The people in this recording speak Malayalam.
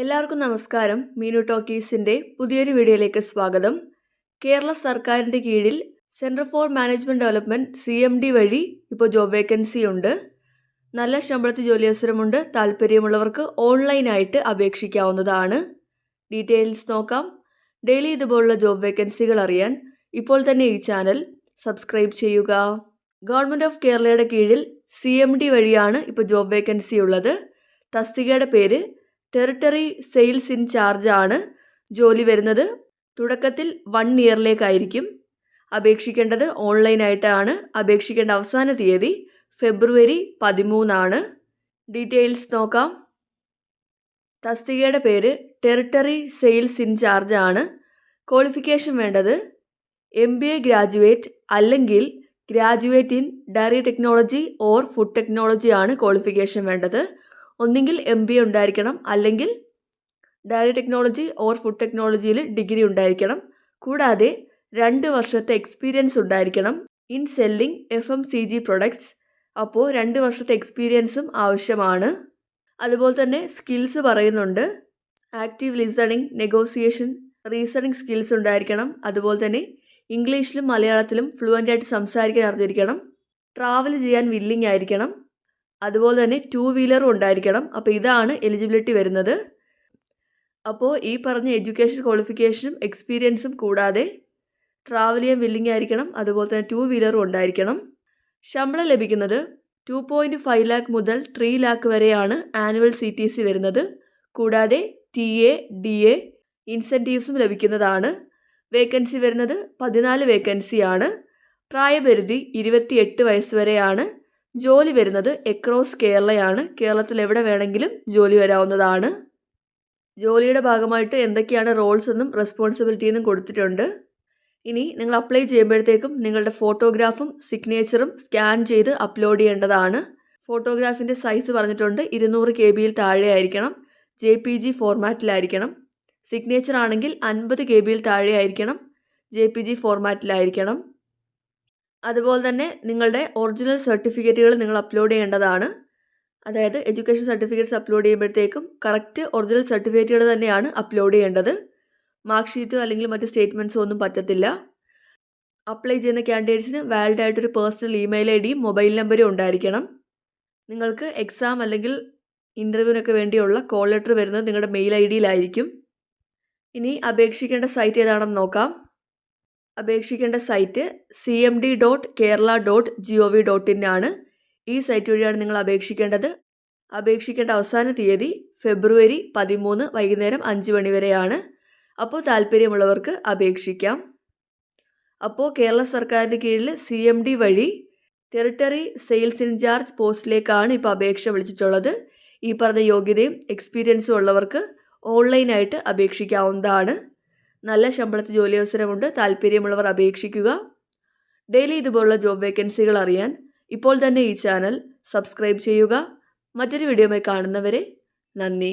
എല്ലാവർക്കും നമസ്കാരം. മീനു ടോക്കീസിന്റെ പുതിയൊരു വീഡിയോയിലേക്ക് സ്വാഗതം. കേരള സർക്കാരിന്റെ കീഴിൽ centre for management development C M D വഴി ഇപ്പോൾ ജോബ് വേക്കൻസി ഉണ്ട്. നല്ല ശമ്പളത്തിൽ ജോലി അവസരമുണ്ട്. താല്പര്യമുള്ളവർക്ക് ഓൺലൈനായിട്ട് അപേക്ഷിക്കാവുന്നതാണ്. ഡീറ്റെയിൽസ് നോക്കാം. ഡെയിലി ഇതുപോലുള്ള ജോബ് വേക്കൻസികൾ അറിയാൻ ഇപ്പോൾ തന്നെ ഈ ചാനൽ സബ്സ്ക്രൈബ് ചെയ്യുക. ഗവൺമെന്റ് ഓഫ് കേരളയുടെ കീഴിൽ സി എം ഡി വഴിയാണ് ഇപ്പോൾ ജോബ് വേക്കൻസി ഉള്ളത്. തസ്തികയുടെ പേര് ടെറിട്ടറി സെയിൽസ് ഇൻ ചാർജ് ആണ് ജോലി വരുന്നത്. തുടക്കത്തിൽ വൺ ഇയറിലേക്കായിരിക്കും അപേക്ഷിക്കേണ്ടത് ഓൺലൈനായിട്ടാണ് അപേക്ഷിക്കേണ്ട അവസാന തീയതി ഫെബ്രുവരി പതിമൂന്നാണ്. ഡീറ്റെയിൽസ് നോക്കാം. തസ്തികയുടെ പേര് ടെറിട്ടറി സെയിൽസ് ഇൻ ചാർജ് ആണ്. ക്വാളിഫിക്കേഷൻ വേണ്ടത് എം ബി എ ഗ്രാജുവേറ്റ് അല്ലെങ്കിൽ graduate in dairy technology or food technology ആണ് ക്വാളിഫിക്കേഷൻ വേണ്ടത്. ഒന്നുകിൽ എം ബി ഉണ്ടായിരിക്കണം അല്ലെങ്കിൽ ഡയറി ടെക്നോളജി ഓർ ഫുഡ് ടെക്നോളജിയിൽ ഡിഗ്രി ഉണ്ടായിരിക്കണം. കൂടാതെ രണ്ട് വർഷത്തെ എക്സ്പീരിയൻസ് ഉണ്ടായിരിക്കണം in selling F M C G products അപ്പോൾ രണ്ട് വർഷത്തെ എക്സ്പീരിയൻസും ആവശ്യമാണ്. അതുപോലെ തന്നെ സ്കിൽസ് പറയുന്നുണ്ട്. Active listening negotiation reasoning skills ഉണ്ടായിരിക്കണം. അതുപോലെ തന്നെ ഇംഗ്ലീഷിലും മലയാളത്തിലും ഫ്ലുവന്റായിട്ട് സംസാരിക്കാൻ അറിഞ്ഞിരിക്കണം. ട്രാവൽ ചെയ്യാൻ വില്ലിംഗ് ആയിരിക്കണം. അതുപോലെ തന്നെ ടു വീലറും ഉണ്ടായിരിക്കണം. അപ്പോൾ ഇതാണ് എലിജിബിലിറ്റി വരുന്നത്. അപ്പോൾ ഈ പറഞ്ഞ എഡ്യൂക്കേഷൻ ക്വാളിഫിക്കേഷനും എക്സ്പീരിയൻസും കൂടാതെ ട്രാവൽ ചെയ്യാൻ വില്ലിംഗ് ആയിരിക്കണം. അതുപോലെ തന്നെ ടു വീലറും ഉണ്ടായിരിക്കണം. ശമ്പളം ലഭിക്കുന്നത് ടു പോയിന്റ് ഫൈവ് ലാക്ക് മുതൽ ത്രീ ലാക്ക് വരെയാണ് ആനുവൽ സി ടി സി വരുന്നത്. കൂടാതെ ടി എ ഡി എ ഇൻസെന്റീവ്സും ലഭിക്കുന്നതാണ്. വേക്കൻസി വരുന്നത് പതിനാല് വേക്കൻസിയാണ് പ്രായപരിധി ഇരുപത്തിയെട്ട് വയസ്സ് വരെയാണ്. ജോലി വരുന്നത് എക്രോസ് കേരളയാണ്. കേരളത്തിൽ എവിടെ വേണമെങ്കിലും ജോലി വരാവുന്നതാണ്. ജോലിയുടെ ഭാഗമായിട്ട് എന്തൊക്കെയാണ് റോൾസ് എന്നും റെസ്പോൺസിബിലിറ്റി എന്നും കൊടുത്തിട്ടുണ്ട്. ഇനി നിങ്ങൾ അപ്ലൈ ചെയ്യുമ്പോഴത്തേക്കും നിങ്ങളുടെ ഫോട്ടോഗ്രാഫും സിഗ്നേച്ചറും സ്കാൻ ചെയ്ത് അപ്ലോഡ് ചെയ്യേണ്ടതാണ്. ഫോട്ടോഗ്രാഫിന്റെ സൈസ് പറഞ്ഞിട്ടുണ്ട്. ഇരുന്നൂറ് കെ ബിയിൽ താഴെ ആയിരിക്കണം. ജെ പി ജി ഫോർമാറ്റിലായിരിക്കണം സിഗ്നേച്ചർ ആണെങ്കിൽ അൻപത് കെ ബിയിൽ താഴെ ആയിരിക്കണം. ജെ പി ജി ഫോർമാറ്റിലായിരിക്കണം അതുപോലെ തന്നെ നിങ്ങളുടെ ഒറിജിനൽ സർട്ടിഫിക്കറ്റുകൾ നിങ്ങൾ അപ്ലോഡ് ചെയ്യേണ്ടതാണ്. അതായത് എഡ്യൂക്കേഷൻ സർട്ടിഫിക്കറ്റ്സ് അപ്ലോഡ് ചെയ്യുമ്പോഴത്തേക്കും കറക്റ്റ് ഒറിജിനൽ സർട്ടിഫിക്കറ്റുകൾ തന്നെയാണ് അപ്ലോഡ് ചെയ്യേണ്ടത്. മാർക്ക് ഷീറ്റോ അല്ലെങ്കിൽ മറ്റ് സ്റ്റേറ്റ്മെന്റ്സോ ഒന്നും പറ്റത്തില്ല. അപ്ലൈ ചെയ്യുന്ന ക്യാൻഡിഡേറ്റ്സിന് വാലിഡ് ആയിട്ടൊരു പേഴ്സണൽ ഇമെയിൽ ഐ ഡിയും മൊബൈൽ നമ്പറും ഉണ്ടായിരിക്കണം. നിങ്ങൾക്ക് എക്സാം അല്ലെങ്കിൽ ഇന്റർവ്യൂവിനൊക്കെ വേണ്ടിയുള്ള കോൾ ലെറ്റർ വരുന്നത് നിങ്ങളുടെ മെയിൽ ഐ ഡിയിലായിരിക്കും ഇനി അപേക്ഷിക്കേണ്ട സൈറ്റ് ഏതാണെന്ന് നോക്കാം. അപേക്ഷിക്കേണ്ട site C M D dot Kerala dot G O V dot in ആണ്. ഈ സൈറ്റ് വഴിയാണ് നിങ്ങൾ അപേക്ഷിക്കേണ്ടത്. അപേക്ഷിക്കേണ്ട അവസാന തീയതി ഫെബ്രുവരി പതിമൂന്ന് വൈകുന്നേരം അഞ്ച് മണി വരെയാണ്. അപ്പോൾ താല്പര്യമുള്ളവർക്ക് അപേക്ഷിക്കാം. അപ്പോൾ കേരള സർക്കാരിന്റെ കീഴിൽ സി എം ഡി വഴി ടെറിട്ടറി സെയിൽസ് ഇൻചാർജ് പോസ്റ്റിലേക്കാണ് ഇപ്പോൾ അപേക്ഷ വിളിച്ചിട്ടുള്ളത്. ഈ പറഞ്ഞ യോഗ്യതയും എക്സ്പീരിയൻസും ഉള്ളവർക്ക് ഓൺലൈനായിട്ട് അപേക്ഷിക്കാവുന്നതാണ്. നല്ല ശമ്പളത്തിൽ ജോലി അവസരമുണ്ട്. താല്പര്യമുള്ളവർ അപേക്ഷിക്കുക. ഡെയിലി ഇതുപോലുള്ള ജോബ് വേക്കൻസികൾ അറിയാൻ ഇപ്പോൾ തന്നെ ഈ ചാനൽ സബ്സ്ക്രൈബ് ചെയ്യുക. മറ്റൊരു വീഡിയോയുമായി കാണുന്നവരെ നന്ദി.